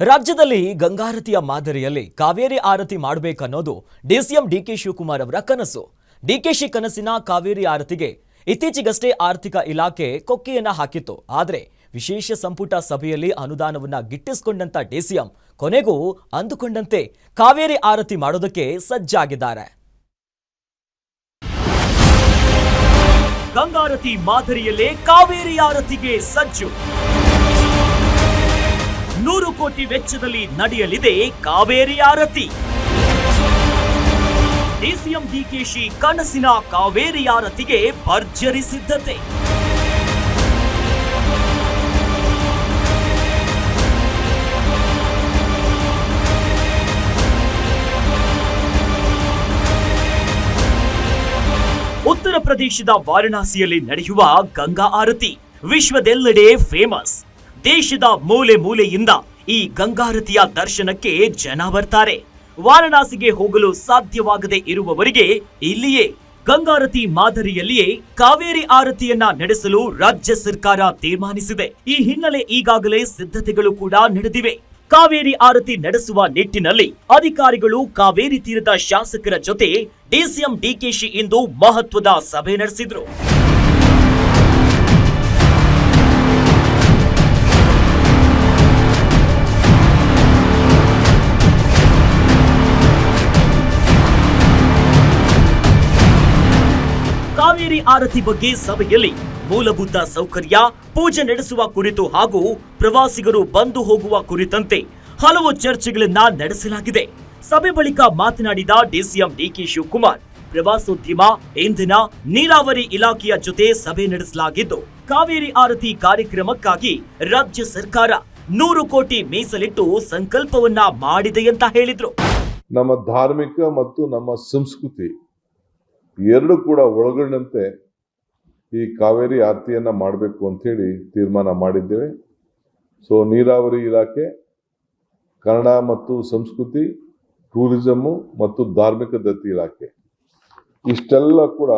ರಾಜ್ಯದಲ್ಲಿ ಗಂಗಾರತಿಯ ಮಾದರಿಯಲ್ಲಿ ಕಾವೇರಿ ಆರತಿ ಮಾಡಬೇಕನ್ನೋದು ಡಿಸಿಎಂ ಡಿಕೆ ಶಿವಕುಮಾರ್ ಅವರ ಕನಸು. ಡಿಕೆಶಿ ಕನಸಿನ ಕಾವೇರಿ ಆರತಿಗೆ ಇತ್ತೀಚೆಗಷ್ಟೇ ಆರ್ಥಿಕ ಇಲಾಖೆ ಕೊಕ್ಕೆಯನ್ನ ಹಾಕಿತ್ತು. ಆದರೆ ವಿಶೇಷ ಸಂಪುಟ ಸಭೆಯಲ್ಲಿ ಅನುದಾನವನ್ನ ಗಿಟ್ಟಿಸಿಕೊಂಡಂತ ಡಿಸಿಎಂ ಕೊನೆಗೂ ಅಂದುಕೊಂಡಂತೆ ಕಾವೇರಿ ಆರತಿ ಮಾಡೋದಕ್ಕೆ ಸಜ್ಜಾಗಿದ್ದಾರೆ. ಗಂಗಾರತಿ ಮಾದರಿಯಲ್ಲೇ ಕಾವೇರಿ ಆರತಿಗೆ ಸಜ್ಜು. ಕೋಟಿ ವೆಚ್ಚದಲ್ಲಿ ನಡೆಯಲಿದೆ ಕಾವೇರಿ ಆರತಿ. ಡಿಸಿಎಂ ಡಿಕೆಶಿ ಕನಸಿನ ಕಾವೇರಿ ಆರತಿಗೆ ಭರ್ಜರಿ ಸಿದ್ಧತೆ. ಉತ್ತರ ಪ್ರದೇಶದ ವಾರಣಾಸಿಯಲ್ಲಿ ನಡೆಯುವ ಗಂಗಾ ಆರತಿ ವಿಶ್ವದೆಲ್ಲೆಡೆ ಫೇಮಸ್ ದೇಶದ ಮೂಲೆ ಮೂಲೆಯಿಂದ ಈ ಗಂಗಾರತಿಯ ದರ್ಶನಕ್ಕೆ ಜನ ಬರ್ತಾರೆ. ವಾರಣಾಸಿಗೆ ಹೋಗಲು ಸಾಧ್ಯವಾಗದೆ ಇರುವವರಿಗೆ ಇಲ್ಲಿಯೇ ಗಂಗಾರತಿ ಮಾದರಿಯಲ್ಲಿಯೇ ಕಾವೇರಿ ಆರತಿಯನ್ನ ನಡೆಸಲು ರಾಜ್ಯ ಸರ್ಕಾರ ತೀರ್ಮಾನಿಸಿದೆ. ಈ ಹಿನ್ನೆಲೆ ಈಗಾಗಲೇ ಸಿದ್ಧತೆಗಳು ಕೂಡ ನಡೆದಿವೆ. ಕಾವೇರಿ ಆರತಿ ನಡೆಸುವ ನಿಟ್ಟಿನಲ್ಲಿ ಅಧಿಕಾರಿಗಳು ಕಾವೇರಿ ತೀರದ ಶಾಸಕರ ಜೊತೆ ಡಿಸಿಎಂ ಡಿಕೆಶಿ ಇಂದು ಮಹತ್ವದ ಸಭೆ ನಡೆಸಿದ್ರು. ಕಾವೇರಿ ಆರತಿ ಬಗ್ಗೆ ಸಭೆಯಲ್ಲಿ ಮೂಲಭೂತ ಸೌಕರ್ಯ, ಪೂಜೆ ನಡೆಸುವ ಕುರಿತು ಹಾಗೂ ಪ್ರವಾಸಿಗರು ಬಂದು ಹೋಗುವ ಕುರಿತಂತೆ ಹಲವು ಚರ್ಚೆಗಳನ್ನ ನಡೆಸಲಾಗಿದೆ. ಸಭೆ ಬಳಿಕ ಮಾತನಾಡಿದ ಡಿಸಿಎಂ ಡಿಕೆ ಶಿವಕುಮಾರ್, ಪ್ರವಾಸೋದ್ಯಮ, ಇಂಧನ, ನೀರಾವರಿ ಇಲಾಖೆಯ ಜೊತೆ ಸಭೆ ನಡೆಸಲಾಗಿದ್ದು, ಕಾವೇರಿ ಆರತಿ ಕಾರ್ಯಕ್ರಮಕ್ಕಾಗಿ ರಾಜ್ಯ ಸರ್ಕಾರ ನೂರು ಕೋಟಿ ಮೀಸಲಿಟ್ಟು ಸಂಕಲ್ಪವನ್ನ ಮಾಡಿದೆ ಅಂತ ಹೇಳಿದ್ರು. ನಮ್ಮ ಧಾರ್ಮಿಕ ಮತ್ತು ನಮ್ಮ ಸಂಸ್ಕೃತಿ ಎರಡು ಕೂಡ ಒಳಗೊಂಡಂತೆ ಈ ಕಾವೇರಿ ಆರತಿಯನ್ನ ಮಾಡಬೇಕು ಅಂತೇಳಿ ತೀರ್ಮಾನ ಮಾಡಿದ್ದೇವೆ. ಸೊ ನೀರಾವರಿ ಇಲಾಖೆ, ಕನ್ನಡ ಮತ್ತು ಸಂಸ್ಕೃತಿ ಟೂರಿಸಮ್ಮು ಮತ್ತು ಧಾರ್ಮಿಕ ದತ್ತಿ ಇಲಾಖೆ, ಇಷ್ಟೆಲ್ಲ ಕೂಡ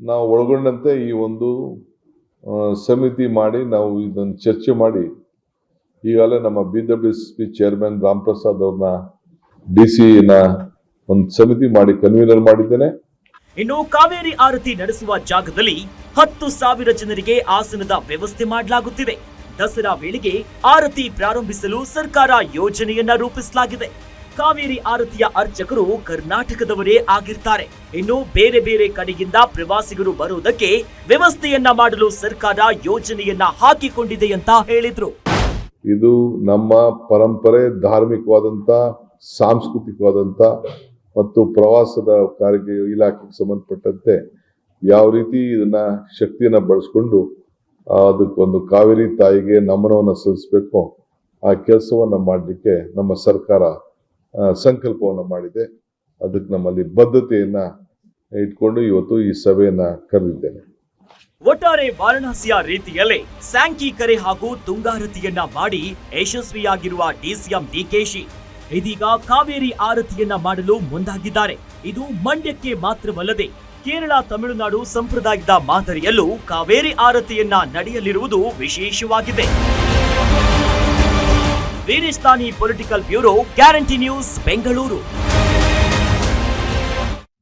ನಾವು ಒಳಗೊಂಡಂತೆ ಈ ಒಂದು ಸಮಿತಿ ಮಾಡಿ ನಾವು ಇದನ್ನು ಚರ್ಚೆ ಮಾಡಿ ಈಗಾಗಲೇ ನಮ್ಮ B W S P chairman Ram Prasad ಅವ್ರನ್ನ ಡಿ ಸಿನ ಒಂದು ಸಮಿತಿ ಮಾಡಿ ಕನ್ವೀನರ್ ಮಾಡಿದ್ದೇನೆ. ಇನ್ನು ಕಾವೇರಿ ಆರತಿ ನಡೆಸುವ ಜಾಗದಲ್ಲಿ ಹತ್ತು ಸಾವಿರ ಜನರಿಗೆ ಆಸನದ ವ್ಯವಸ್ಥೆ ಮಾಡಲಾಗುತ್ತಿದೆ. ದಸರಾ ವೇಳೆಗೆ ಆರತಿ ಪ್ರಾರಂಭಿಸಲು ಸರ್ಕಾರ ಯೋಜನೆಯನ್ನ ರೂಪಿಸಲಾಗಿದೆ. ಕಾವೇರಿ ಆರತಿಯ ಅರ್ಚಕರು ಕರ್ನಾಟಕದವರೇ ಆಗಿರ್ತಾರೆ. ಇನ್ನು ಬೇರೆ ಬೇರೆ ಕಡೆಯಿಂದ ಪ್ರವಾಸಿಗರು ಬರುವುದಕ್ಕೆ ವ್ಯವಸ್ಥೆಯನ್ನ ಮಾಡಲು ಸರ್ಕಾರ ಯೋಜನೆಯನ್ನ ಹಾಕಿಕೊಂಡಿದೆ ಅಂತ ಹೇಳಿದ್ರು. ಇದು ನಮ್ಮ ಪರಂಪರೆ, ಧಾರ್ಮಿಕವಾದಂತ ಸಾಂಸ್ಕೃತಿಕವಾದಂಥ ಮತ್ತು ಪ್ರವಾಸದ ಕಾರ್ಯ ಇಲಾಖೆಗೆ ಸಂಬಂಧಪಟ್ಟಂತೆ ಯಾವ ರೀತಿ ಇದನ್ನ ಶಕ್ತಿಯನ್ನ ಬಳಸ್ಕೊಂಡು ಅದಕ್ಕೊಂದು ಕಾವೇರಿ ತಾಯಿಗೆ ನಮನವನ್ನು ಸಲ್ಲಿಸಬೇಕು, ಆ ಕೆಲಸವನ್ನ ಮಾಡಲಿಕ್ಕೆ ನಮ್ಮ ಸರ್ಕಾರ ಸಂಕಲ್ಪವನ್ನ ಮಾಡಿದೆ. ಅದಕ್ಕೆ ನಮ್ಮಲ್ಲಿ ಬದ್ಧತೆಯನ್ನ ಇಟ್ಕೊಂಡು ಇವತ್ತು ಈ ಸಭೆಯನ್ನ ಕರೆದಿದ್ದೇನೆ. ಒಟ್ಟಾರೆ ವಾರಣಾಸಿಯ ರೀತಿಯಲ್ಲೇ ಸ್ಯಾಂಕಿ ಕರೆ ಹಾಗೂ ತುಂಗಾರತಿಯನ್ನ ಮಾಡಿ ಯಶಸ್ವಿಯಾಗಿರುವ ಡಿಸಿಎಂ ಡಿಕೆಶಿ ಇದೀಗ ಕಾವೇರಿ ಆರತಿಯನ್ನ ಮಾಡಲು ಮುಂದಾಗಿದ್ದಾರೆ. ಇದು ಮಂಡ್ಯಕ್ಕೆ ಮಾತ್ರವಲ್ಲದೆ ಕೇರಳ, ತಮಿಳುನಾಡು ಸಂಪ್ರದಾಯದ ಮಾದರಿಯಲ್ಲೂ ಕಾವೇರಿ ಆರತಿಯನ್ನ ನಡೆಯಲಿರುವುದು ವಿಶೇಷವಾಗಿದೆ. ವೀರಿಸ್ತಾನಿ political bureau, guarantee news, Bengaluru.